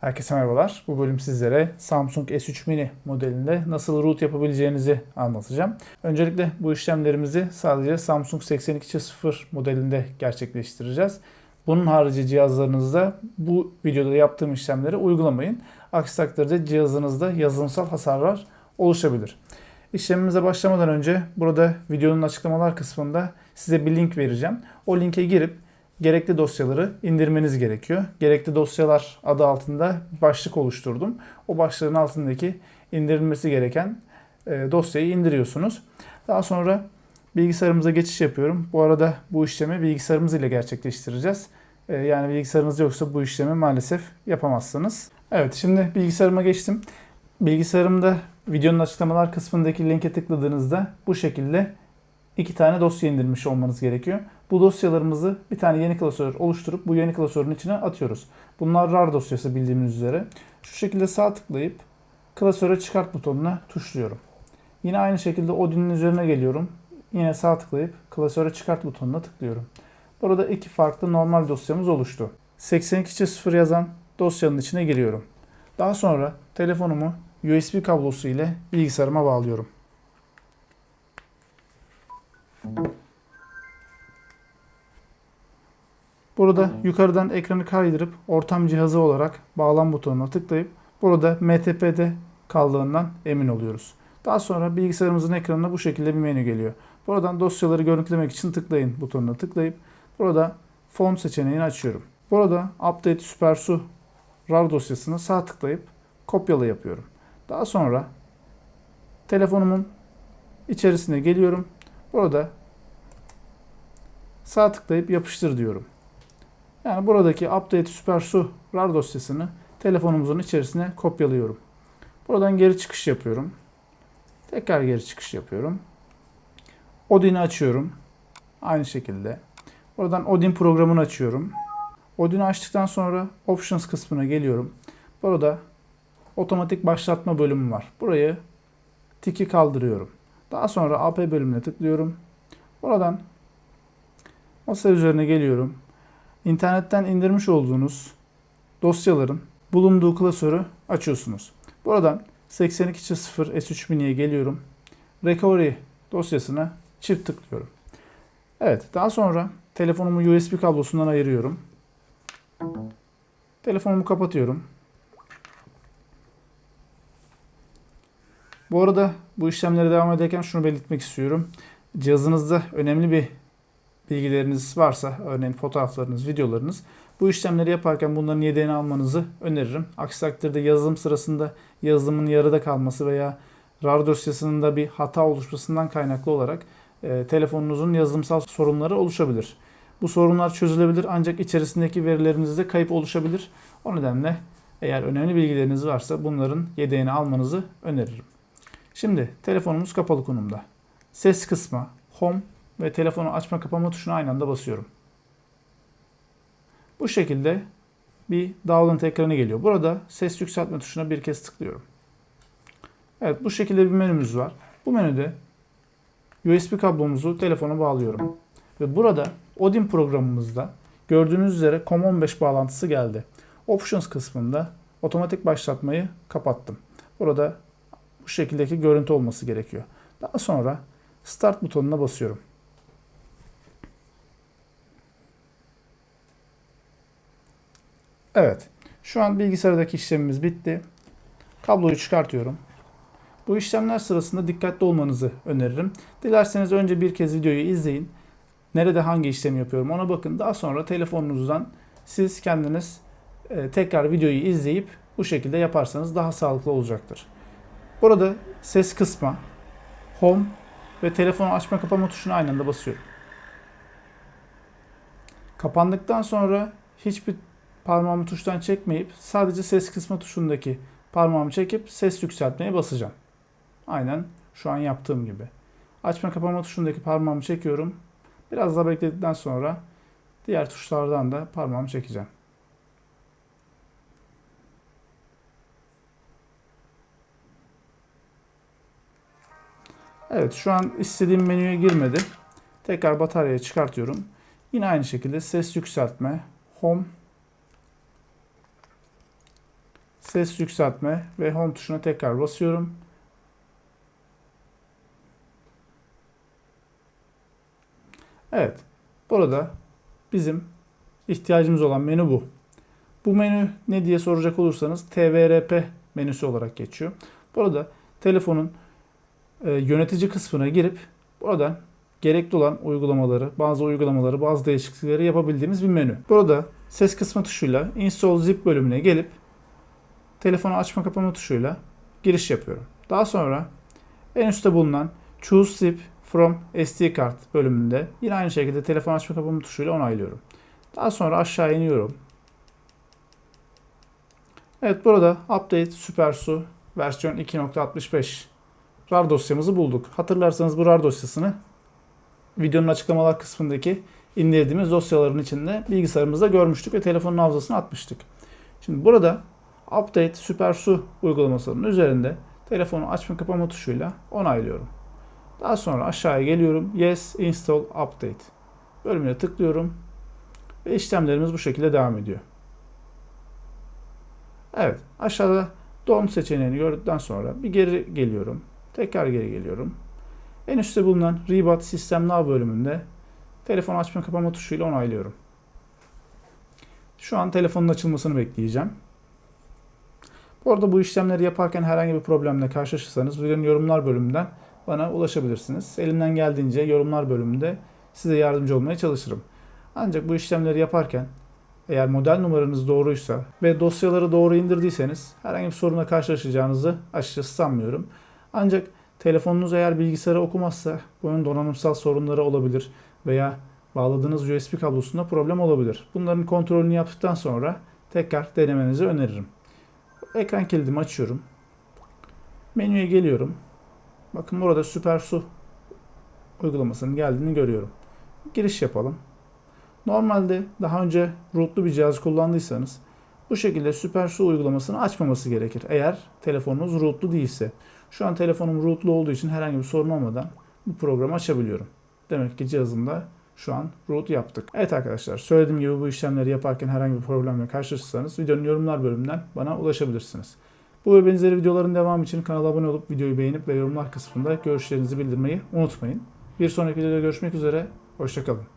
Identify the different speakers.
Speaker 1: Herkese merhabalar. Bu bölüm sizlere Samsung S3 Mini modelinde nasıl root yapabileceğinizi anlatacağım. Öncelikle bu işlemlerimizi sadece Samsung 82.0 modelinde gerçekleştireceğiz. Bunun harici cihazlarınızda bu videoda yaptığım işlemleri uygulamayın. Aksi takdirde cihazınızda yazılımsal hasarlar oluşabilir. İşlemimize başlamadan önce burada videonun açıklamalar kısmında size bir link vereceğim. O linke girip gerekli dosyaları indirmeniz gerekiyor. Gerekli dosyalar adı altında başlık oluşturdum. O başlığın altındaki indirilmesi gereken e, dosyayı indiriyorsunuz. Daha sonra bilgisayarımıza geçiş yapıyorum. Bu arada bu işlemi bilgisayarımız ile gerçekleştireceğiz. E, yani bilgisayarınız yoksa bu işlemi maalesef yapamazsınız. Evet şimdi bilgisayarıma geçtim. Bilgisayarımda videonun açıklamalar kısmındaki linke tıkladığınızda bu şekilde iki tane dosya indirmiş olmanız gerekiyor. Bu dosyalarımızı bir tane yeni klasör oluşturup bu yeni klasörün içine atıyoruz. Bunlar RAR dosyası bildiğimiz üzere. Şu şekilde sağ tıklayıp klasöre çıkart butonuna tuşluyorum. Yine aynı şekilde Odin'in üzerine geliyorum. Yine sağ tıklayıp klasöre çıkart butonuna tıklıyorum. Burada iki farklı normal dosyamız oluştu. 82.0 yazan dosyanın içine giriyorum. Daha sonra telefonumu USB kablosu ile bilgisayarıma bağlıyorum. Burada yukarıdan ekranı kaydırıp ortam cihazı olarak bağlan butonuna tıklayıp burada MTP'de kaldığından emin oluyoruz. Daha sonra bilgisayarımızın ekranına bu şekilde bir menü geliyor. Buradan dosyaları görüntülemek için tıklayın butonuna tıklayıp burada fon seçeneğini açıyorum. Burada Update SuperSU RAR dosyasını sağ tıklayıp kopyala yapıyorum. Daha sonra telefonumun içerisine geliyorum. Burada sağ tıklayıp yapıştır diyorum. Yani buradaki Update SuperSU RAR dosyasını telefonumuzun içerisine kopyalıyorum. Buradan geri çıkış yapıyorum. Tekrar geri çıkış yapıyorum. Odin'i açıyorum. Aynı şekilde. Buradan Odin programını açıyorum. Odin'i açtıktan sonra Options kısmına geliyorum. Burada otomatik başlatma bölümü var. Burayı tiki kaldırıyorum. Daha sonra AP bölümüne tıklıyorum. Buradan masa üzerine geliyorum. İnternetten indirmiş olduğunuz dosyaların bulunduğu klasörü açıyorsunuz. Buradan 82.0 S3 mini'ye geliyorum. Recovery dosyasına çift tıklıyorum. Evet, daha sonra telefonumu USB kablosundan ayırıyorum. Telefonumu kapatıyorum. Bu arada bu işlemlere devam ederken şunu belirtmek istiyorum. Cihazınızda önemli bir bilgileriniz varsa, örneğin fotoğraflarınız, videolarınız, bu işlemleri yaparken bunların yedeğini almanızı öneririm. Aksi takdirde yazılım sırasında yazılımın yarıda kalması veya RAR dosyasının da bir hata oluşmasından kaynaklı olarak e, telefonunuzun yazılımsal sorunları oluşabilir. Bu sorunlar çözülebilir ancak içerisindeki verilerinizde kayıp oluşabilir. O nedenle eğer önemli bilgileriniz varsa bunların yedeğini almanızı öneririm. Şimdi telefonumuz kapalı konumda. Ses kısmı, home ve telefonu açma kapama tuşuna aynı anda basıyorum. Bu şekilde bir download ekranı geliyor. Burada ses yükseltme tuşuna bir kez tıklıyorum. Evet bu şekilde bir menümüz var. Bu menüde USB kablomuzu telefona bağlıyorum. Ve burada Odin programımızda gördüğünüz üzere COM15 bağlantısı geldi. Options kısmında otomatik başlatmayı kapattım. Burada bu şekildeki görüntü olması gerekiyor. Daha sonra Start butonuna basıyorum. Evet. Şu an bilgisayardaki işlemimiz bitti. Kabloyu çıkartıyorum. Bu işlemler sırasında dikkatli olmanızı öneririm. Dilerseniz önce bir kez videoyu izleyin. Nerede hangi işlemi yapıyorum ona bakın. Daha sonra telefonunuzdan siz kendiniz e, tekrar videoyu izleyip bu şekilde yaparsanız daha sağlıklı olacaktır. Burada ses kısma, home ve telefonu açma kapama tuşuna aynı anda basıyorum. Kapandıktan sonra hiçbir parmağımı tuştan çekmeyip sadece ses kısma tuşundaki parmağımı çekip ses yükseltmeye basacağım. Aynen şu an yaptığım gibi. Açma kapama tuşundaki parmağımı çekiyorum. Biraz daha bekledikten sonra diğer tuşlardan da parmağımı çekeceğim. Evet şu an istediğim menüye girmedi. Tekrar bataryayı çıkartıyorum. Yine aynı şekilde ses yükseltme, home, ses yükseltme ve home tuşuna tekrar basıyorum. Evet. Burada bizim ihtiyacımız olan menü bu. Bu menü ne diye soracak olursanız TVRP menüsü olarak geçiyor. Burada telefonun e, yönetici kısmına girip buradan gerekli olan uygulamaları, bazı uygulamaları, bazı değişiklikleri yapabildiğimiz bir menü. Burada ses kısmı tuşuyla Install Zip bölümüne gelip telefonu açma kapama tuşuyla giriş yapıyorum. Daha sonra en üstte bulunan Choose Zip from SD card bölümünde yine aynı şekilde telefon açma kapama tuşuyla onaylıyorum. Daha sonra aşağı iniyorum. Evet burada Update SuperSU versiyon 2.65 RAR dosyamızı bulduk. Hatırlarsanız bu RAR dosyasını videonun açıklamalar kısmındaki indirdiğimiz dosyaların içinde bilgisayarımızda görmüştük ve telefonun hafızasına atmıştık. Şimdi burada Update SuperSU uygulamasının üzerinde telefonu açma kapama tuşuyla onaylıyorum. Daha sonra aşağıya geliyorum. Yes, Install, Update bölümüne tıklıyorum ve işlemlerimiz bu şekilde devam ediyor. Evet, aşağıda Don't seçeneğini gördükten sonra bir geri geliyorum. Tekrar geri geliyorum. En üstte bulunan Reboot System Now bölümünde telefon açma kapama tuşuyla onaylıyorum. Şu an telefonun açılmasını bekleyeceğim. Bu arada bu işlemleri yaparken herhangi bir problemle karşılaşırsanız videonun yorumlar bölümünden bana ulaşabilirsiniz. Elimden geldiğince yorumlar bölümünde size yardımcı olmaya çalışırım. Ancak bu işlemleri yaparken eğer model numaranız doğruysa ve dosyaları doğru indirdiyseniz herhangi bir sorunla karşılaşacağınızı açıkçası sanmıyorum. Ancak telefonunuz eğer bilgisayarı okumazsa bunun donanımsal sorunları olabilir veya bağladığınız USB kablosunda problem olabilir. Bunların kontrolünü yaptıktan sonra tekrar denemenizi öneririm. Ekran kilidimi açıyorum. Menüye geliyorum. Bakın burada SuperSu uygulamasının geldiğini görüyorum. Giriş yapalım. Normalde daha önce rootlu bir cihaz kullandıysanız bu şekilde SuperSu uygulamasını açmaması gerekir. Eğer telefonunuz rootlu değilse. Şu an telefonum rootlu olduğu için herhangi bir sorun olmadan bu programı açabiliyorum. Demek ki cihazımda şu an root yaptık. Evet arkadaşlar söylediğim gibi bu işlemleri yaparken herhangi bir problemle karşılaşırsanız videonun yorumlar bölümünden bana ulaşabilirsiniz. Bu ve benzeri videoların devamı için kanala abone olup videoyu beğenip ve yorumlar kısmında görüşlerinizi bildirmeyi unutmayın. Bir sonraki videoda görüşmek üzere. Hoşçakalın.